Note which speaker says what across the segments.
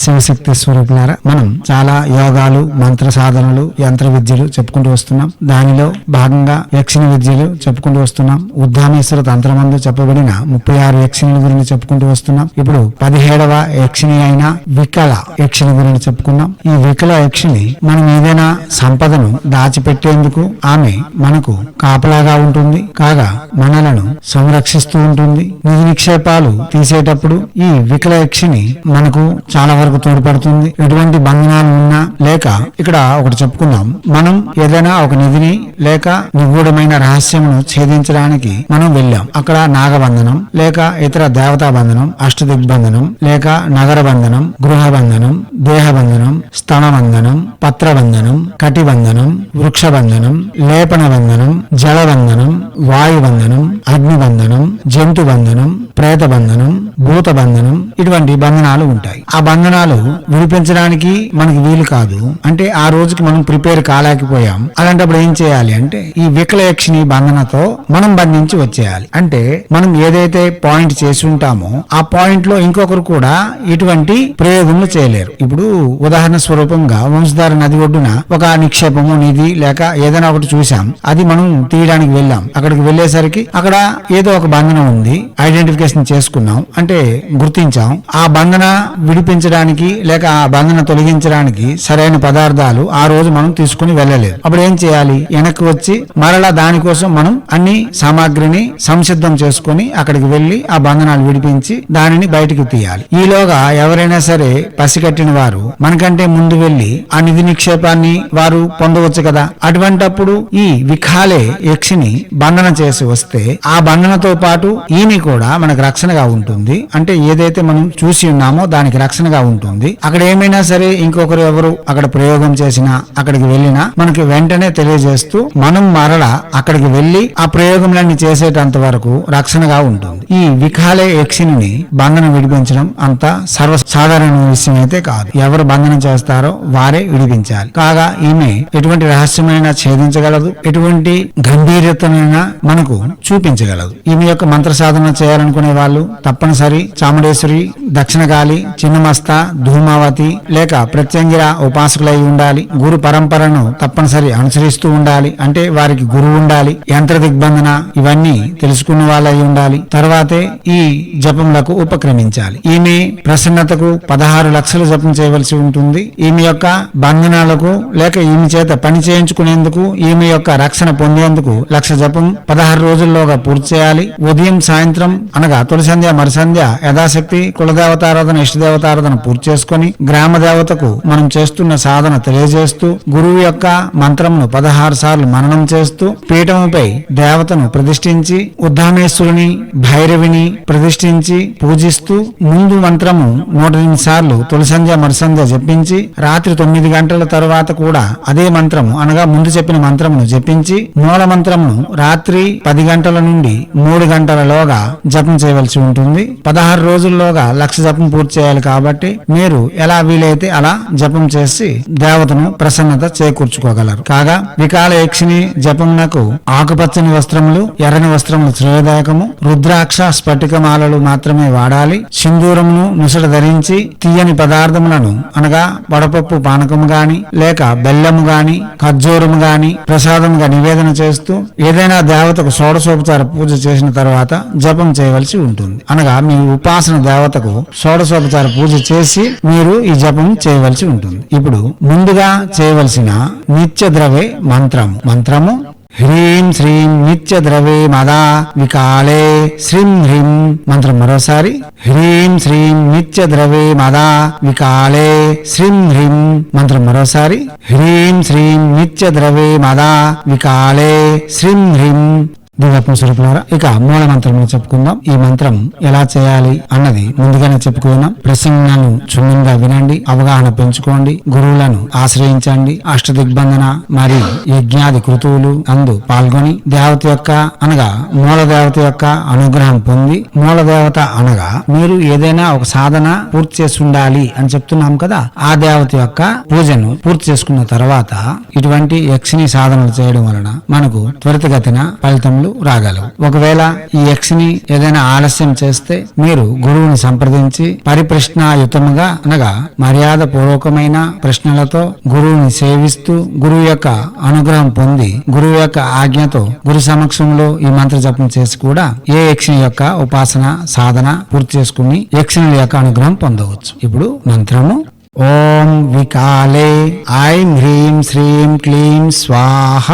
Speaker 1: శివశక్తి స్వరూపులారా మనం చాలా యోగాలు మంత్ర సాధనలు యంత్ర విద్యలు చెప్పుకుంటూ వస్తున్నాం. దానిలో భాగంగా యక్షిణ విద్యలు చెప్పుకుంటూ వస్తున్నాం. ఉద్దామేశ్వర తంత్రమందు చెప్పబడిన ముప్పై ఆరు యక్షిణుల గురించి చెప్పుకుంటూ వస్తున్నాం. ఇప్పుడు పదిహేడవ యక్షిణి అయిన వికల యక్షిణ గురించి చెప్పుకున్నాం ఈ వికల యక్షిణి మనం ఏదైనా సంపదను దాచిపెట్టేందుకు ఆమె మనకు కాపలాగా ఉంటుంది. కాగా మనలను సంరక్షిస్తూ ఉంటుంది. నిధి నిక్షేపాలు తీసేటప్పుడు ఈ వికల యక్షిణి మనకు చాలా వరకు తోడ్పడుతుంది? ఎటువంటి బంధనాలు ఉన్నా లేక ఇక్కడ ఒకటి చెప్పుకుందాం. మనం ఏదైనా ఒక నిధిని లేక నిగూఢమైన రహస్యమును ఛేదించడానికి మనం వెళ్ళాం. అక్కడ నాగబంధనం లేక ఇతర దేవతా బంధనం అష్టదిగ్బంధనం లేక నగర బంధనం గృహ బంధనం దేహ బంధనం స్తన బంధనం పత్ర బంధనం కటి బంధనం వృక్ష బంధనం లేపన బంధనం జల బంధనం వాయు బంధనం అగ్ని బంధనం జంతు బంధనం ప్రేత బంధనం భూత బంధనం ఇటువంటి బంధనాలు ఉంటాయి. ఆ బంధనాలు విడిపించడానికి మనకి వీలు కాదు. అంటే ఆ రోజుకి మనం ప్రిపేర్ కాలేకపోయాం. అలాంటప్పుడు ఏం చేయాలి అంటే ఈ వికలయక్షిణి బంధనతో మనం బంధించి వచ్చేయాలి. అంటే మనం ఏదైతే పాయింట్ చేసి ఉంటామో ఆ పాయింట్లో ఇంకొకరు కూడా ఇటువంటి ప్రయోగములు చేయలేరు. ఇప్పుడు ఉదాహరణ స్వరూపంగా వంశధార నది ఒడ్డున ఒక నిక్షేపము నిధి లేక ఏదైనా ఒకటి చూసాం అది మనం తీయడానికి వెళ్ళాం. అక్కడికి వెళ్ళేసరికి అక్కడ ఏదో ఒక బంధనం ఉంది. ఐడెంటిఫికేషన్ చేసుకున్నాం. అంటే గుర్తించాం. ఆ బంధన విడిపించడానికి లేక ఆ బంధన తొలగించడానికి సరైన పదార్థాలు ఆ రోజు మనం తీసుకుని వెళ్ళలేదు. అప్పుడు ఏం చేయాలి? వెనక్కి వచ్చి మరలా దానికోసం మనం అన్ని సామాగ్రిని సంసిద్ధం చేసుకుని అక్కడికి వెళ్ళి ఆ బంధనాలు విడిపించి దానిని బయటికి తీయాలి. ఈలోగా ఎవరైనా సరే పసిగట్టిన వారు మనకంటే ముందు వెళ్ళి ఆ నిధి నిక్షేపాన్ని వారు పొందవచ్చు కదా? అటువంటప్పుడు ఈ విఖాలే యక్షిని బంధన చేసి వస్తే ఆ బంధనతో పాటు ఈమె కూడా మనకు రక్షణగా ఉంటుంది. అంటే ఏదైతే మనం చూసి ఉన్నామో దానికి రక్షణగా ఉంటుంది. అక్కడ ఏమైనా సరే ఇంకొకరు ఎవరు అక్కడ ప్రయోగం చేసినా అక్కడికి వెళ్ళినా మనకి వెంటనే తెలియజేస్తూ మనం మరల అక్కడికి వెళ్ళి ఆ ప్రయోగంలన్నీ చేసేటంత వరకు రక్షణగా ఉంటుంది. ఈ వికాలే యక్షిని బంధనం విడిపించడం అంత సర్వ సాధారణ విషయం అయితే కాదు. ఎవరు బంధనం చేస్తారో వారే విడిపించాలి. కాగా ఈమె ఎటువంటి రహస్యమైన ఛేదించగలదు. ఎటువంటి గంభీరతనైనా మనకు చూపించగలదు. ఈమె యొక్క మంత్ర సాధన చేయాలనుకునే వాళ్ళు తప్పనిసరి చాముండేశ్వరి దక్షిణకాళి చిన్నమస్త ధూమావతి లేక ప్రత్యంగిర ఉపాసకులై ఉండాలి. గురు పరంపరను తప్పనిసరి అనుసరిస్తూ ఉండాలి. అంటే వారికి గురువు ఉండాలి. యంత్ర దిగ్బంధన ఇవన్నీ తెలుసుకున్న వాళ్ళై ఉండాలి. తర్వాతే ఈ జపములకు ఉపక్రమించాలి. ఈమె ప్రసన్నతకు పదహారు లక్షలు జపం చేయవలసి ఉంటుంది. ఈమె యొక్క బంధనాలకు లేక ఈమె చేత పని చేయించుకునేందుకు ఈమె యొక్క రక్షణ పొందేందుకు లక్ష జపం పదహారు రోజుల్లోగా పూర్తి చేయాలి. ఉదయం సాయంత్రం అనగా తొలి సంధ్య మరు సంధ్య యథాశక్తి కులదేవతారాధన ఇష్టదేవతారాధన పూర్తి చేసుకుని గ్రామ దేవతకు మనం చేస్తున్న సాధన తెలియజేస్తూ గురువు యొక్క మంత్రమును పదహారు సార్లు మననం చేస్తూ పీఠముపై దేవతను ప్రతిష్ఠించి ఉద్దామేశ్వరుని భైరవిని ప్రతిష్ఠించి పూజిస్తూ ముందు మంత్రము నూట ఎనిమిది సార్లు తొలి సంధ్య మరు సంధ్య జపించి రాత్రి తొమ్మిది గంటల తరువాత కూడా అదే మంత్రము అనగా ముందు చెప్పిన మంత్రమును జపించి మూల మంత్రమును రాత్రి పది గంటల నుండి మూడు గంటలలోగా జపం చేయవలసి ఉంటుంది. పదహారు రోజుల్లోగా లక్ష జపం పూర్తి చేయాలి కాబట్టి మీరు ఎలా వీలైతే అలా జపం చేసి దేవతను ప్రసన్నత చేకూర్చుకోగలరు. కాగా వికాల యక్షిని జపమునకు ఆకుపచ్చని వస్త్రములు ఎర్రని వస్త్రములు శ్రేయదాయకము రుద్రాక్ష స్ఫటికమాలలు మాత్రమే వాడాలి. సింధూరమును ముసట ధరించి తీయని పదార్థములను అనగా వడపప్పు పానకము గాని లేక బెల్లము గాని ఖర్జూరము గాని ప్రసాదముగా నివేదన చేస్తూ ఏదైనా దేవతకు షోడశోపచార పూజ చేసిన తర్వాత జపం చేయవలసి ఉంటుంది. అనగా మీ ఉపాసన దేవతకు షోడశోపచార పూజ చేసి మీరు ఈ జపం చేయవలసి ఉంటుంది. ఇప్పుడు ముందుగా చేయవలసిన నిత్య ద్రవే మంత్రము. మంత్రము? హ్రీం శ్రీం నిత్య ద్రవే మదా వికాలే. శ్రీం హ్రీం మంత్రం మరోసారి. హ్రీం శ్రీం నిత్య ద్రవే మదా వికాలే. శ్రీం హ్రీం మంత్రం మరోసారి. హ్రీం శ్రీం నిత్య ద్రవే మదా వికాలే. శ్రీం హ్రీం దివ్యాత్మ స్వరూపులారా ఇక మూల మంత్రం చెప్పుకుందాం. ఈ మంత్రం ఎలా చేయాలి అన్నది ముందుగానే చెప్పుకున్నాం. ప్రసంగాలను క్షుణ్ణంగా వినండి అవగాహన పెంచుకోండి గురువులను ఆశ్రయించండి అష్ట దిగ్బంధన మరియు యజ్ఞాది కృతువులు అందు పాల్గొని దేవత యొక్క అనగా మూల దేవత యొక్క అనుగ్రహం పొంది మూల దేవత అనగా మీరు ఏదైనా ఒక సాధన పూర్తి చేసి ఉండాలి అని చెప్తున్నాం కదా ఆ దేవత యొక్క పూజను పూర్తి చేసుకున్న తర్వాత ఇటువంటి యక్షిని సాధనలు చేయడం వలన మనకు త్వరితగతిన ఫలితములు రాగలవు. ఒకవేళ ఈ యక్షిని ఏదైనా ఆలస్యం చేస్తే మీరు గురువుని సంప్రదించి పరిప్రశ్నాయుతముగా అనగా మర్యాద పూర్వకమైన ప్రశ్నలతో గురువుని సేవిస్తూ గురువు యొక్క అనుగ్రహం పొంది గురువు యొక్క ఆజ్ఞతో గురు సమక్షంలో ఈ మంత్ర జపం చేసి కూడా ఏ యక్షిని యొక్క ఉపాసన సాధన పూర్తి చేసుకుని యక్షిణుల యొక్క అనుగ్రహం పొందవచ్చు. ఇప్పుడు మంత్రము ఓం వికాలే. ఐం హ్రీం శ్రీం క్లీం స్వాహ.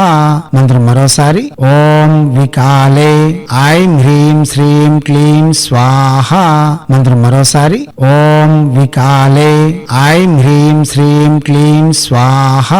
Speaker 1: మంత్రం మరోసారి. ఓం వికాలే. ఐం హ్రీం శ్రీం క్లీం స్వాహ. మంత్రం మరోసారి. ఓం వికాలే. ఐం హ్రీం శ్రీం క్లీం స్వాహ.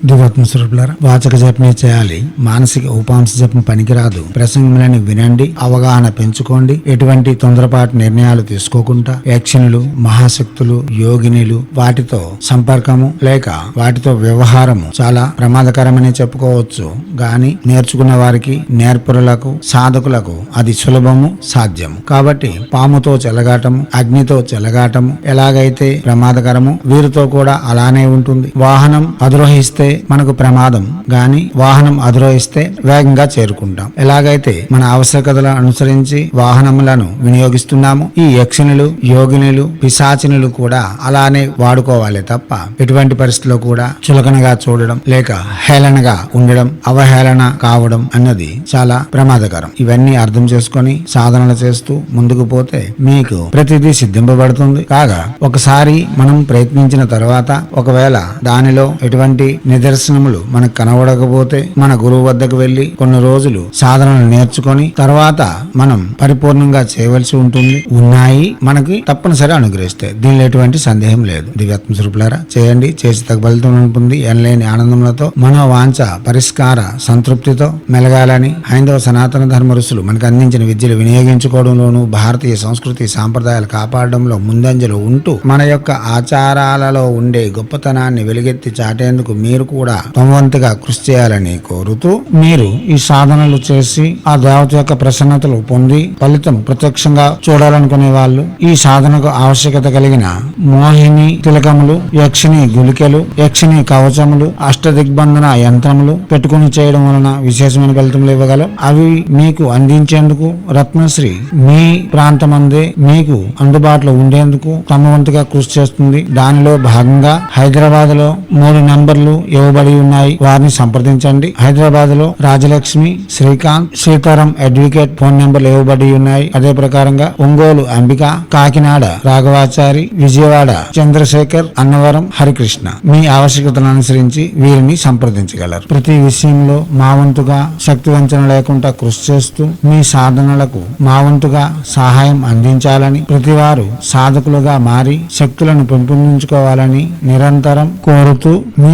Speaker 1: దివాత్మ స్వరూపులారా వాచక జపమే చేయాలి. మానసిక ఉపాంశ జపం పనికిరాదు. ప్రసంగములని వినండి అవగాహన పెంచుకోండి. ఎటువంటి తొందరపాటు నిర్ణయాలు తీసుకోకుండా యక్షనులు మహాశక్తులు యోగినిలు వాటితో సంపర్కము లేక వాటితో వ్యవహారము చాలా ప్రమాదకరమని చెప్పుకోవచ్చు. గాని నేర్చుకున్న వారికి నేర్పురులకు సాధకులకు అది సులభము సాధ్యము. కాబట్టి పాముతో చెలగాటము అగ్నితో చెలగాటము ఎలాగైతే ప్రమాదకరము వీరితో కూడా అలానే ఉంటుంది. వాహనం అధిరోహిస్తే మనకు ప్రమాదం గాని వాహనం అధిరోహిస్తే వేగంగా చేరుకుంటాం. ఎలాగైతే మన ఆవశ్యకతలను అనుసరించి వాహనములను వినియోగిస్తున్నాము ఈ యక్షిణులు యోగినులు పిశాచినులు కూడా అలానే వాడుకోవాలి తప్ప ఎటువంటి పరిస్థితిలో కూడా చులకనగా చూడడం లేక హేళనగా ఉండడం అవహేళన కావడం అన్నది చాలా ప్రమాదకరం. ఇవన్నీ అర్థం చేసుకొని సాధనలు చేస్తూ ముందుకు పోతే మీకు ప్రతిదీ సిద్ధింపబడుతుంది. కాగా ఒకసారి మనం ప్రయత్నించిన తర్వాత ఒకవేళ దానిలో ఎటువంటి నిదర్శనములు మనకు కనబడకపోతే మన గురువు వద్దకు వెళ్ళి కొన్ని రోజులు సాధనలు నేర్చుకొని తర్వాత మనం పరిపూర్ణంగా చేయవలసి ఉంటుంది. ఉన్నాయి మనకి తప్పనిసరి అనుగ్రహిస్తాయి దీనిలో ఎటువంటి సందేహం లేదు. దివ్యాత్మ స్వరూపులారా చేయండి. చేసి తగ్గ ఫలితం ఉంటుంది. ఎనలేని ఆనందములతో మనోవాంఛ పరిష్కార సంతృప్తితో మెలగాలని హైందవ సనాతన ధర్మ ఋషులు మనకు అందించిన విద్యలు వినియోగించుకోవడంలోనూ భారతీయ సంస్కృతి సాంప్రదాయాలు కాపాడడంలో ముందంజలో ఉంటూ మన యొక్క ఆచారాలలో ఉండే గొప్పతనాన్ని వెలుగెత్తి చాటేందుకు మీరు కూడా తమవంతుగా కృషి చేయాలని కోరుతూ మీరు ఈ సాధనలు చేసి ఆ దేవత యొక్క ప్రసన్నతలు పొంది ఫలితం ప్రత్యక్షంగా చూడాలనుకునే వాళ్ళు ఈ సాధనకు ఆవశ్యకత కలిగిన మోహిని తిలకములు యక్షిని గులికలు యక్షిని కవచములు అష్ట దిగ్బంధన యంత్రములు పెట్టుకుని చేయడం వలన విశేషమైన ఫలితములు ఇవ్వగలం అవి మీకు అందించేందుకు రత్నశ్రీ మీ ప్రాంతమందే మీకు అందుబాటులో ఉండేందుకు తమ వంతుగా కృషి చేస్తుంది. దానిలో భాగంగా హైదరాబాద్లో మూడు నంబర్లు ఇవ్వబడి ఉన్నాయి. వారిని సంప్రదించండి. హైదరాబాద్లో రాజలక్ష్మి శ్రీకాంత్ సీతారాం అడ్వకేట్ ఫోన్ నెంబర్లు ఇవ్వబడి ఉన్నాయి. అదే ప్రకారంగా ఒంగోలు అంబిక కాకినాడ రాఘవాచారి విజయవాడ చంద్రశేఖర్ అన్నవరం హరికృష్ణ. మీ ఆవశ్యకతను అనుసరించి వీరిని సంప్రదించగలరు. ప్రతి విషయంలో మా వంతుగా శక్తి వంచన లేకుండా కృషి చేస్తూ మీ సాధనలకు మా వంతుగా సహాయం అందించాలని ప్రతివారు సాధకులుగా మారి శక్తులను పెంపొందించుకోవాలని నిరంతరం కోరుతూ మీ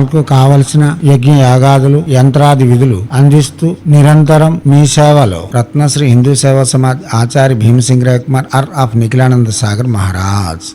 Speaker 1: సాధనలకు కావలసిన యజ్ఞ యాగాదులు యంత్రాది విధులు అందిస్తూ నిరంతరం మీ సేవలో రత్నశ్రీ హిందూ సేవా సమాజ్ ఆచార్య భీమసింగ్ కుమార్ ఆర్ ఆఫ్ నిఖిలానంద సాగర్ మహారాజ్.